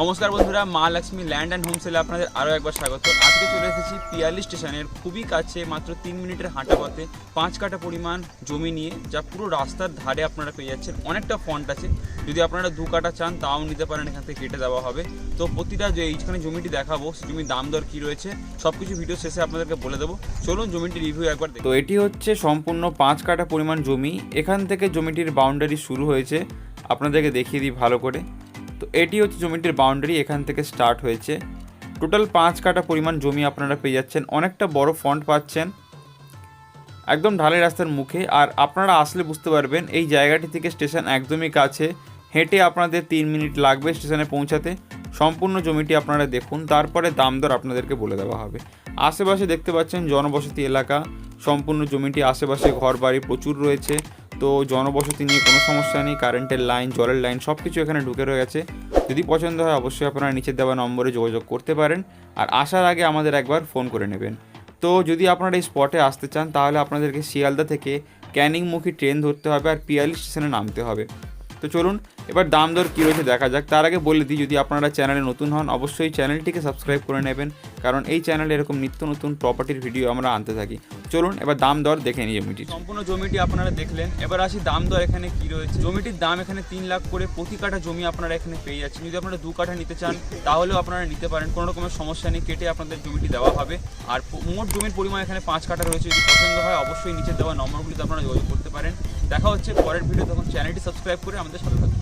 নমস্কার বন্ধুরা, মা লক্ষ্মী ল্যান্ড অ্যান্ড হোমসেলে আপনাদের আরও একবার স্বাগত। আজকে চলে এসেছি পিয়ালি স্টেশনের খুবই কাছে, মাত্র তিন মিনিটের হাঁটা পথে, পাঁচ কাটা পরিমাণ জমি নিয়ে, যা পুরো রাস্তার ধারে আপনারা পেয়ে যাচ্ছেন। অনেকটা ফন্ট আছে, যদি আপনারা দু কাটা চান তাও নিতে পারেন, এখান থেকে কেটে দেওয়া হবে। তো প্রতিটা যে এইখানে জমিটি দেখাবো, সে জমির দাম দর কী রয়েছে সব কিছু ভিডিও শেষে আপনাদেরকে বলে দেবো। চলুন জমিটি রিভিউ একবার তো এটি হচ্ছে সম্পূর্ণ পাঁচ কাঠা পরিমাণ জমি। এখান থেকে জমিটির বাউন্ডারি শুরু হয়েছে। আপনাদেরকে দেখিয়ে দিই ভালো করে। তো এটি হচ্ছে জমিটির বাউন্ডারি এখান থেকে স্টার্ট হয়েছে। টোটাল পাঁচ কাঠা পরিমাণ জমি আপনারা পেয়ে যাচ্ছেন। অনেকটা বড় ফন্ট পাচ্ছেন। একদম ঢালাই রাস্তার মুখে। আর আপনারা আসলে বুঝতে পারবেন, এই জায়গাটি থেকে স্টেশন একদমই কাছে। হেঁটে আপনাদের তিন মিনিট লাগবে স্টেশনে পৌঁছাতে। সম্পূর্ণ জমিটি আপনারা দেখুন। তারপরে দাম দর আপনাদেরকে বলে দেওয়া হবে। আশেপাশে দেখতে পাচ্ছেন জনবসতি এলাকা। সম্পূর্ণ জমিটি আশেপাশে ঘর বাড়ি প্রচুর রয়েছে। তো জনবসতি নিয়ে কোনো সমস্যা নেই কারেন্টের লাইন জলের লাইন সব কিছু এখানে ঢুকে রয়ে গেছে যদি পছন্দ হয় অবশ্যই আপনারা নিচের দেওয়া নম্বরে যোগাযোগ করতে পারেন আর আসার আগে আমাদের একবার ফোন করে নেবেন। তো যদি আপনারা এই স্পটে আসতে চান, তাহলে আপনাদেরকে শিয়ালদা থেকে ক্যানিংমুখী ট্রেন ধরতে হবে আর পিয়ালি স্টেশনে নামতে হবে। তো চলুন এবার দাম দর কী রয়েছে দেখা যাক। তার আগে বলে দিই, যদি আপনারা চ্যানেলে নতুন হন, অবশ্যই চ্যানেলটিকে সাবস্ক্রাইব করে নেবেন, কারণ এই চ্যানেলে এরকম নিত্য নতুন প্রপার্টির ভিডিও আমরা আনতে থাকি। চলুন এবার দাম দর দেখে নিই জমিটির। সম্পূর্ণ জমিটি আপনারা দেখলেন। এবার আসি দাম দর এখানে কি রয়েছে। জমিটির দাম এখানে তিন লাখ করে প্রতি কাঠা জমি আপনারা এখানে পেয়ে যাচ্ছেন। যদি আপনারা দু কাঠা নিতে চান, তাহলেও আপনারা নিতে পারেন। কোনো রকমের সমস্যা নেই, কেটে আপনাদের জমিটি দেওয়া হবে। আর মোট জমির পরিমাণ এখানে পাঁচ কাঠা রয়েছে। যদি পছন্দ হয়, অবশ্যই নিচে দেওয়া নম্বরগুলিতে আপনারা যোগাযোগ করতে পারেন। দেখা হচ্ছে পরের ভিডিও তখন চ্যানেলটি সাবস্ক্রাইব করে আমাদের সাথে থাকুন।